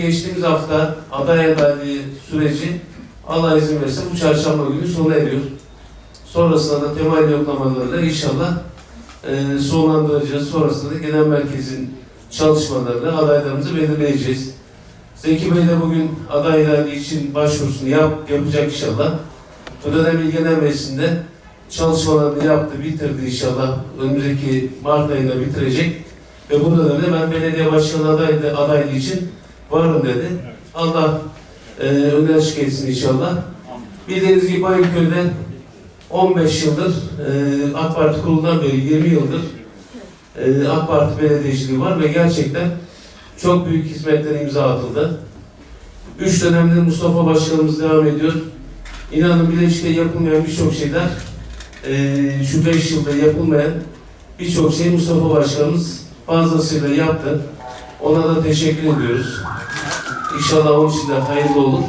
Geçtiğimiz hafta aday adaylığı süreci Allah izin verirse bu çarşamba günü sona eriyor. Sonrasında da temel yoklamalarıyla inşallah e, sonlandıracağız. Sonrasında da genel merkezin çalışmalarıyla adaylarımızı belirleyeceğiz. Zeki Bey de bugün aday adaylığı için başvurusunu yap, yapacak inşallah. İl Genel Meclisi'nde çalışmalarını yaptı, bitirdi inşallah. Önümüzdeki Mart ayında bitirecek. Ve bu dönemde ben belediye başkanı adaylığı, adaylığı için varım dedi. Allah e, öne açık etsin inşallah. Bildiğiniz gibi Bayırköy'de 15 yıldır e, AK Parti kurulundan beri 20 yıldır e, AK Parti belediyeciliği var ve gerçekten çok büyük hizmetler imza atıldı. Üç dönemde Mustafa Başkanımız devam ediyor. İnanın Bileşik'te yapılmayan birçok şeyler e, şu beş yılda yapılmayan birçok şey Mustafa Başkanımız fazlasıyla yaptı. Ona da teşekkür ediyoruz. İnşallah onun için de hayırlı olur.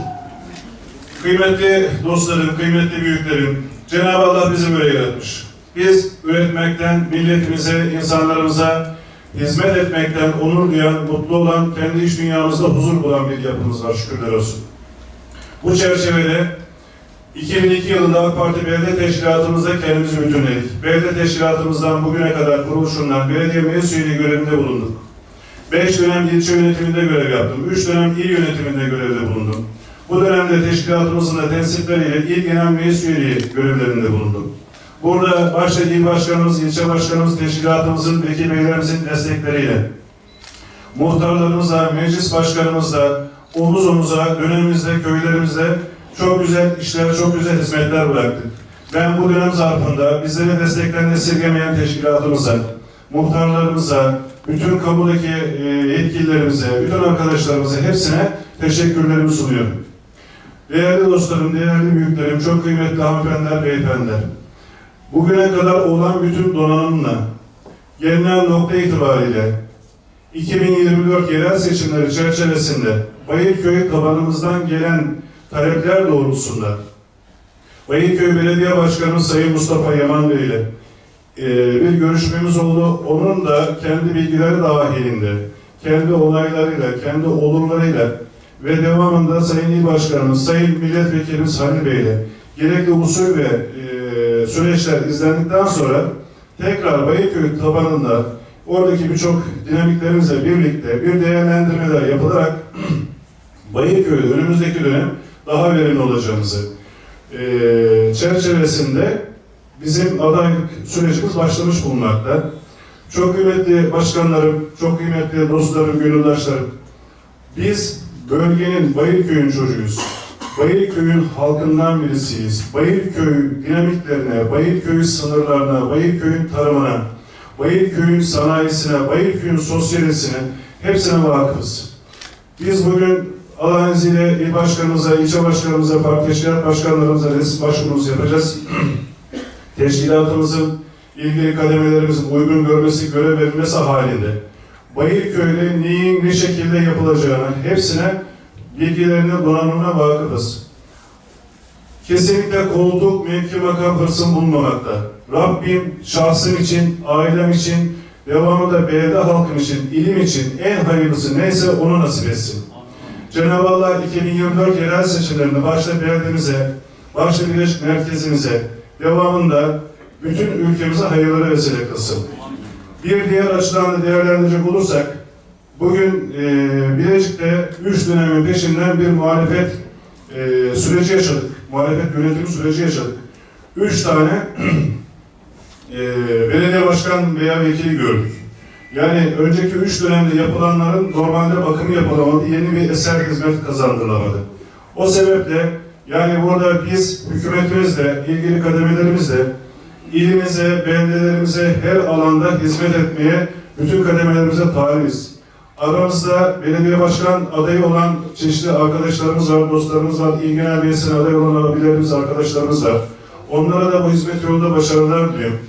Kıymetli dostlarım, kıymetli büyüklerim, Cenab-ı Allah bizi böyle yaratmış. Biz üretmekten, milletimize, insanlarımıza hizmet etmekten onur duyan, mutlu olan, kendi iç dünyamızda huzur bulan bir yapımız var şükürler olsun. Bu çerçevede 2002 yılında AK Parti Belediye Teşkilatımızda kendimizi bütünledik. Belediye Teşkilatımızdan bugüne kadar kuruluşundan belediye meclis üyeliği görevinde bulunduk. 5 dönem ilçe yönetiminde görev yaptım. 3 dönem il yönetiminde görevde bulundum. Bu dönemde teşkilatımızın da tensipleriyle il genel meclis üyeliği görevlerinde bulundum. Burada başta il başkanımız, ilçe başkanımız, teşkilatımızın, vekil beylerimizin destekleriyle, muhtarlarımızla, meclis başkanımızla, omuz omuza, dönemimizde, köylerimizde çok güzel işler, çok güzel hizmetler bıraktık. Ben bu dönem zarfında bizlere desteklerini esirgemeyen teşkilatımıza, muhtarlarımıza, bütün kamudaki e, yetkililerimize, bütün arkadaşlarımıza hepsine teşekkürlerimi sunuyorum. Değerli dostlarım, değerli büyüklerim, çok kıymetli hanımefendiler, beyefendiler. Bugüne kadar olan bütün donanımla, gelinen nokta itibariyle 2024 yerel seçimleri çerçevesinde Bayırköy tabanımızdan gelen talepler doğrultusunda Bayırköy Belediye Başkanı Sayın Mustafa Yaman Bey ile e, bir görüşmemiz oldu. Onun da kendi bilgileri dahilinde, kendi olaylarıyla, kendi olurlarıyla ve devamında Sayın İl Başkanımız, Sayın Milletvekilimiz Halil Bey ile gerekli usul ve e, süreçler izlendikten sonra tekrar Bayırköy tabanında oradaki birçok dinamiklerimizle birlikte bir değerlendirmeler yapılarak Bayırköy'de önümüzdeki dönem daha verimli olacağımızı e, çerçevesinde bizim adaylık sürecimiz başlamış bulunmakta. Çok kıymetli başkanlarım, çok kıymetli dostlarım, gönüldaşlarım. Biz bölgenin Bayırköy'ün çocuğuyuz. Bayırköy'ün halkından birisiyiz. Bayırköy dinamiklerine, Bayırköy sınırlarına, Bayırköy'ün tarımına, Bayırköy'ün sanayisine, Bayırköy'ün sosyalesine hepsine vakıfız. Biz bugün Allah'ın izniyle il başkanımıza, ilçe başkanımıza, parti teşkilat başkanlarımıza resim başvurumuzu yapacağız. Teşkilatımızın ilgili kademelerimizin uygun görmesi, görev verilmesi halinde Bayırköy'de neyin ne şekilde yapılacağını hepsine bilgilerine, donanımına vakıfız. Kesinlikle koltuk, mevki, makam hırsın bulunmamakta. Rabbim şahsım için, ailem için, devamında belediye halkım için, ilim için en hayırlısı neyse onu nasip etsin. Cenab-ı Allah 2024 yerel seçimlerinde başta belediyemize, başta Birleşik Merkezimize, devamında bütün ülkemize hayırları vesile kılsın. Bir diğer açıdan da değerlendirecek olursak, bugün e, Bilecik'te üç dönemin peşinden bir muhalefet e, süreci yaşadık. Muhalefet yönetim süreci yaşadık. Üç tane e, belediye başkan veya vekili gördük. Yani önceki üç dönemde yapılanların normalde bakımı yapılamadı, yeni bir eser hizmet kazandırılamadı. O sebeple yani burada biz hükümetimizle, ilgili kademelerimizle ilimize, beldelerimize her alanda hizmet etmeye bütün kademelerimize talibiz. Aramızda belediye başkan adayı olan çeşitli arkadaşlarımız var, dostlarımız var, İl Genel Meclisi'ne aday olan abilerimiz, arkadaşlarımız var. Onlara da bu hizmet yolunda başarılar diliyorum.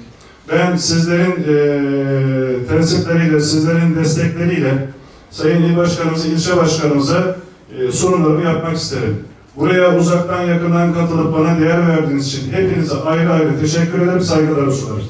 Ben sizlerin e, tensipleriyle, sizlerin destekleriyle Sayın İl Başkanımıza, ilçe başkanımıza e, sunumlarımı yapmak isterim. Buraya uzaktan yakından katılıp bana değer verdiğiniz için hepinize ayrı ayrı teşekkür ederim, saygılarımı sunarım.